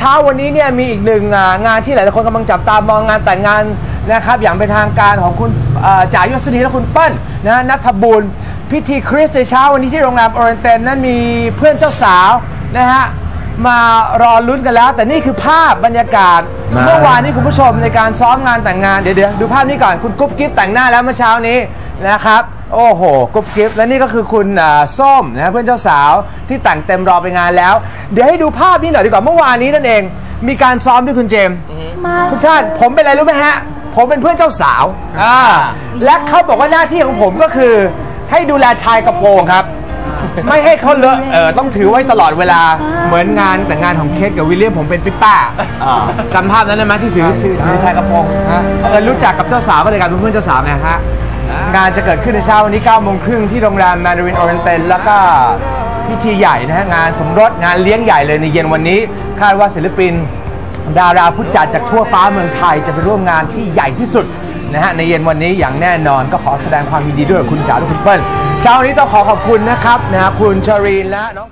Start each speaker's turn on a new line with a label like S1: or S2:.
S1: เช้าวันนี้เนี่ยมีอีกหนึ่งอ่างานที่หลายๆคนกำลังจับตามองงานแต่งงานนะครับ อย่างเป็นทางการของคุณเอ่อจ่ายยศนีและคุณเปิ้ลนะฮะนัทบุญพิธีคริสต์ในเช้าวันนี้ที่โรงแรมโอเรนเตนนั้นมีเพื่อนเจ้าสาวนะฮะมารอลุ้นกันแล้ว แต่นี่คือภาพบรรยากาศ
S2: มา
S1: เมื่อวานนี้คุณผู้ชมในการซ้อมงานแต่งงานเดี๋ยวเดี๋ยวดูภาพนี้ก่อนคุณกุ๊บกิ๊บแต่งหน้าแล้วเมื่อเช้านี้นะครับ โอ้โหกุ๊บกิ๊บและนี่ก็คือคุณอ่าส้มนะฮะเพื่อนเจ้าสาวที่แต่งเต็มรอไปงานแล้ว เดี๋ยวให้ดูภาพนี้หน่อยดีกว่าเมื่อวานนี้นั่นเอง มีการซ้อมด้วยคุณเจมส์ทุกท่านผมเป็นอะไรรู้ไหมฮะ ผมเป็นเพื่อนเจ้าสาวอ่าและเขาบอกว่าหน้าที่ของผมก็คือ ให้ดูแลชายกระโปรงครับ ไม่ให้เขาเลอะเออต้องถือไว้ตลอดเวลาเหมือนงานแต่งงานของเคสกับวิลเลียมผมเป็นปิ๊ป้าจำภาพนั้นได้ไหมที่ถือถือถือชายกระโปรงเออรู้จักกับเจ้าสาวก็เลยกลายเป็นเพื่อนเจ้าสาวไงฮะ งานจะเกิดขึ้นในเช้าวันนี้9โมงครึ่งที่โรงแรมแมนดารินโอเรนเตนแล้วก็พิธีใหญ่นะฮะงานสมรสงานเลี้ยงใหญ่เลยในเย็นวันนี้ คาดว่าศิลปิน ดาราผู้จัดจากทั่วฟ้าเมืองไทยจะไปร่วมงานที่ใหญ่ที่สุดนะฮะในเย็นวันนี้อย่างแน่นอนก็ขอแสดงความยินดีด้วยกับคุณจ๋าและคุณเปิ้ลเช้านี้ต้องขอขอบคุณนะครับนะฮะคุณชารีนและน้อง